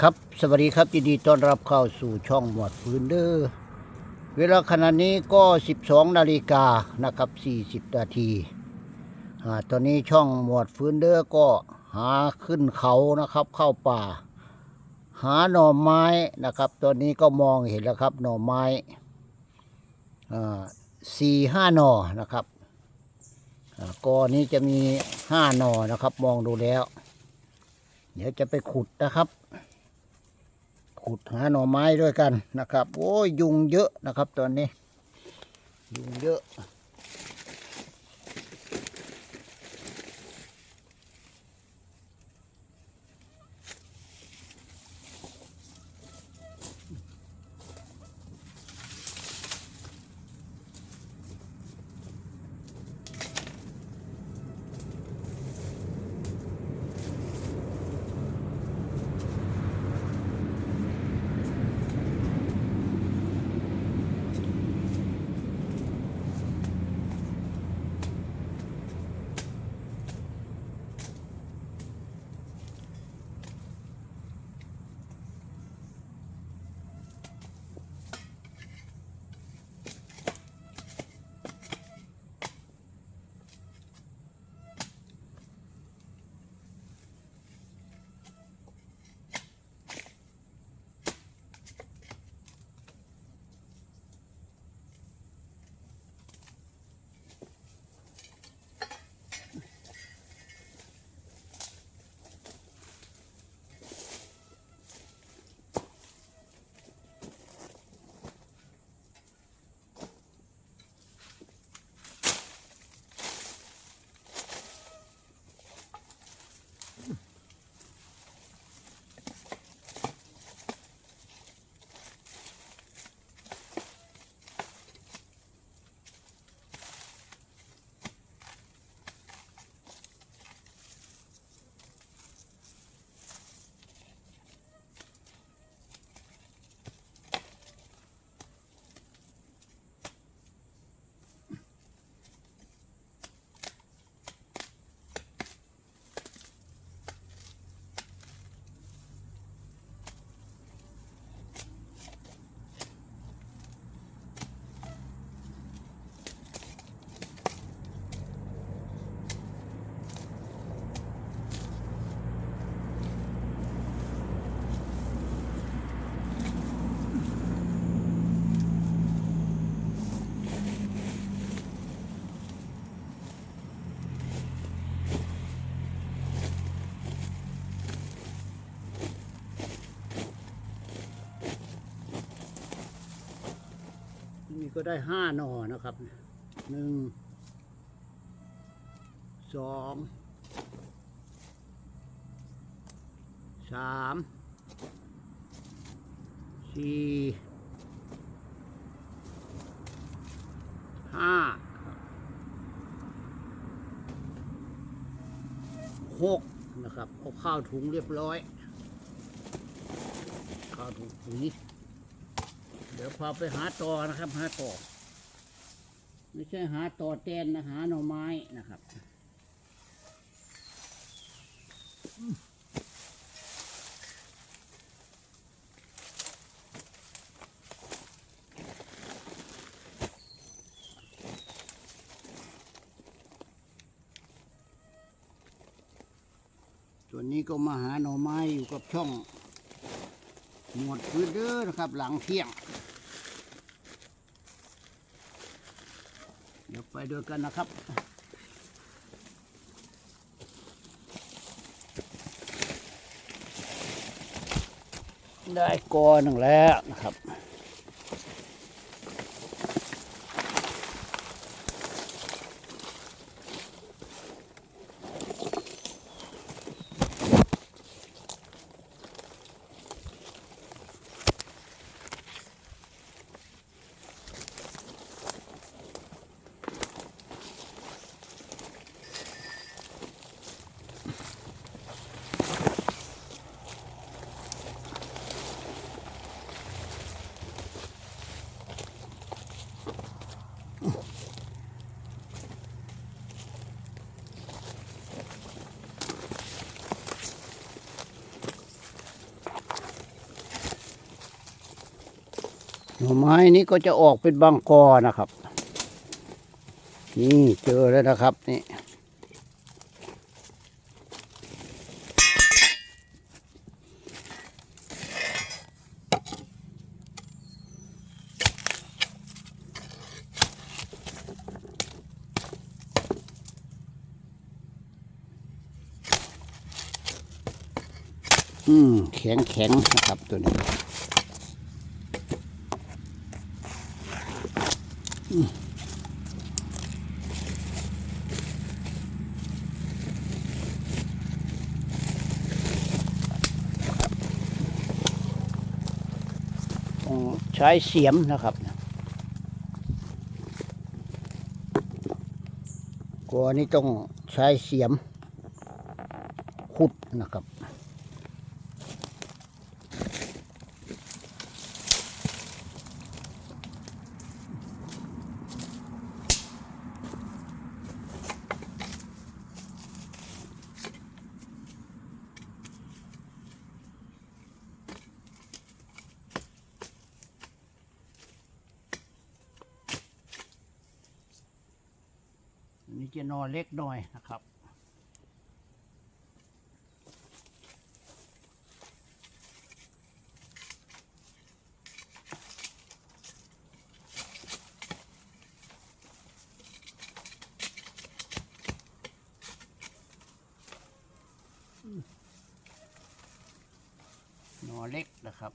ครับสวัสดีครับยินดีต้อนรับเข้าสู่ช่องหมวดพื้นเดอ้อเวลาขณะนี้ก็ 12 นาฬิกานะครับ 40 นาทีอ่าตอนนี้ช่องหมวดฟื้นเดอ้อก็หาขึ้นเขานะครับ เข้าป่า หาหน่อไม้นะครับ ตอนนี้ก็มองเห็นแล้วครับหน่อไม้อ่าสี่ห้าหน่อนะครับอ่ากอนี้จะมีห้าหน่อนะครับ มองดูแล้ว เดี๋ยวจะไปขุดนะครับ ขุดหาหน่อไม้ด้วยกันนะครับ โอ้ยยุงเยอะนะครับตอนนี้ ยุงเยอะ นี่ก็ได้ห้าหน่อนะครับหนึ่งสองสามสี่ห้าหกนะครับเอาข้าวถุงเรียบร้อย ข้าวถุงปุ๋ย ดี๋ยวพาไปหาต่อนะครับ หาต่อ ไม่ใช่หาต่อแตนนะหาหน่อไม้นะครับส่วนนี้ก็มาหาหน่อไม้อยู่กับช่องหมดพื้นเด้อนะครับหลังเที่ยง เดี๋ยว ไปด้วยกันนะครับ ได้กอหนึ่งแล้วนะครับ น่อไม้นี้ก็จะออกเป็นบางกอนะครับ นี่เจอแล้วนะครับนี่อืมแข็งแข็งนะครับตัวนี้อืมต้อง ใช้เสียมนะครับกัวนี้ต้องใช้เสียมขุดนะครับ จะนอนเล็กหน่อยนะครับนอเล็กนะครับ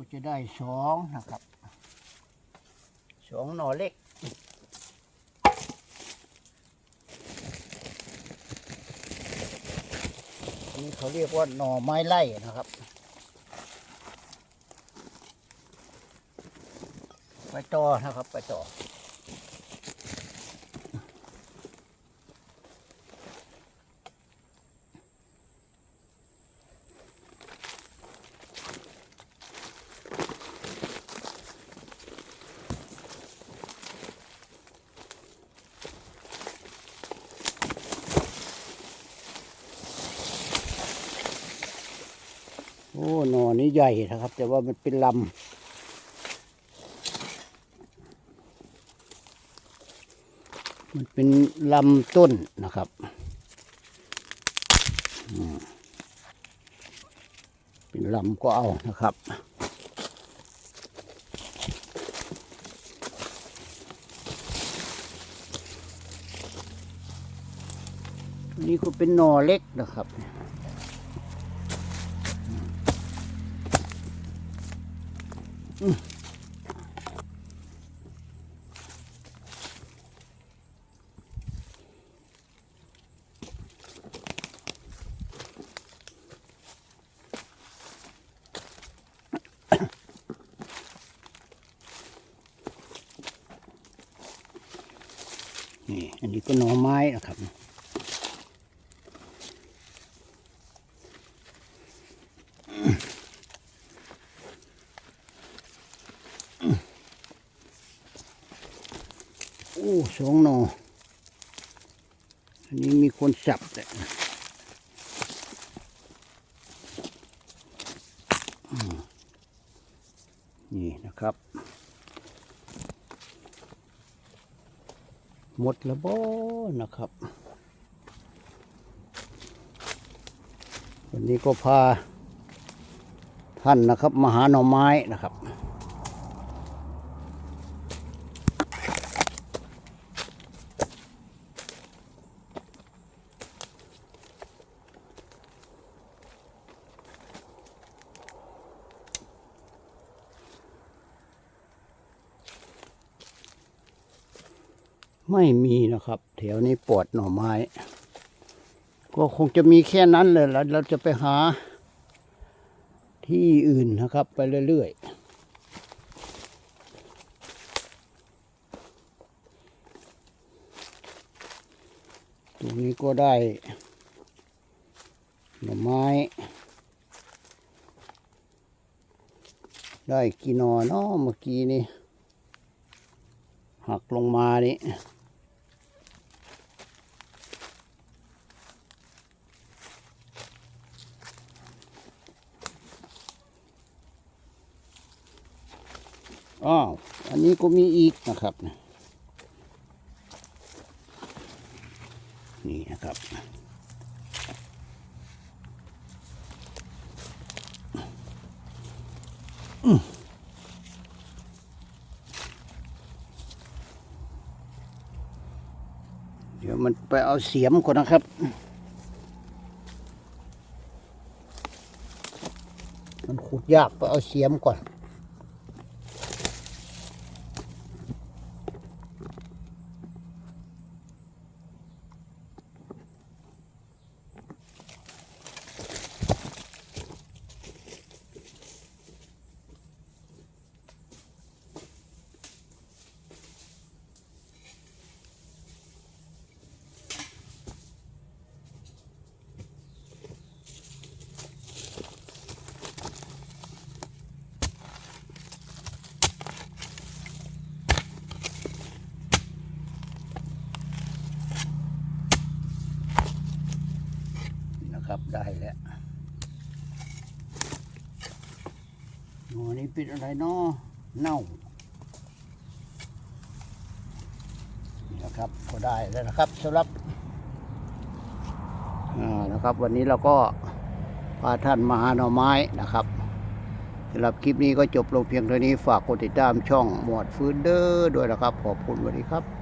ก็จะได้สองนะครับสองหน่อเล็กนี่เขาเรียกว่าหน่อไม้ไล่นะครับไปต่อนะครับไปต่อ อ้หน่อนี้ใหญ่นะครับ แต่ว่ามันเป็นลำ มันเป็นลำต้นนะครับเป็นลำก็เอานะครับนี่ก็เป็นหน่อเล็กนะครับ นี่ อันนี้ก็หน่อไม้นะครับ โอ้ สองหนออันนี้มีคนสับเลยนี่นะครับ หมดแล้วบ่นะครับ วันนี้ก็พาท่านนะครับมาหาหน่อไม้นะครับ ไม่มีนะครับแถวนี้ปวดหน่อไม้ ก็คงจะมีแค่นั้นเลยแล้วเราจะไปหา ที่อื่นนะครับ ไปเรื่อยๆตรงนี้ก็ได้หน่อไม้ ได้กี่หนอเนาะเมื่อกี้นี่หักลงมานี่ อ้าวอันนี้ก็มีอีกนะครับ นี่นะครับ เดี๋ยวมันไปเอาเสียมก่อนนะครับมันขุดยากไปเอาเสียมก่อน โอ้นี่เป็นอะไรเนาะเน่านี่นะครับก็ได้แล้วนะครับสำหรับนะครับ วันนี้เราก็พาท่านมาหาหน่อไม้นะครับสำหรับคลิปนี้ก็จบลงเพียงเท่านี้ฝากกดติดตามช่องหมวดฟื้นเด้อด้วยนะครับ ขอบคุณสวัสดีครับ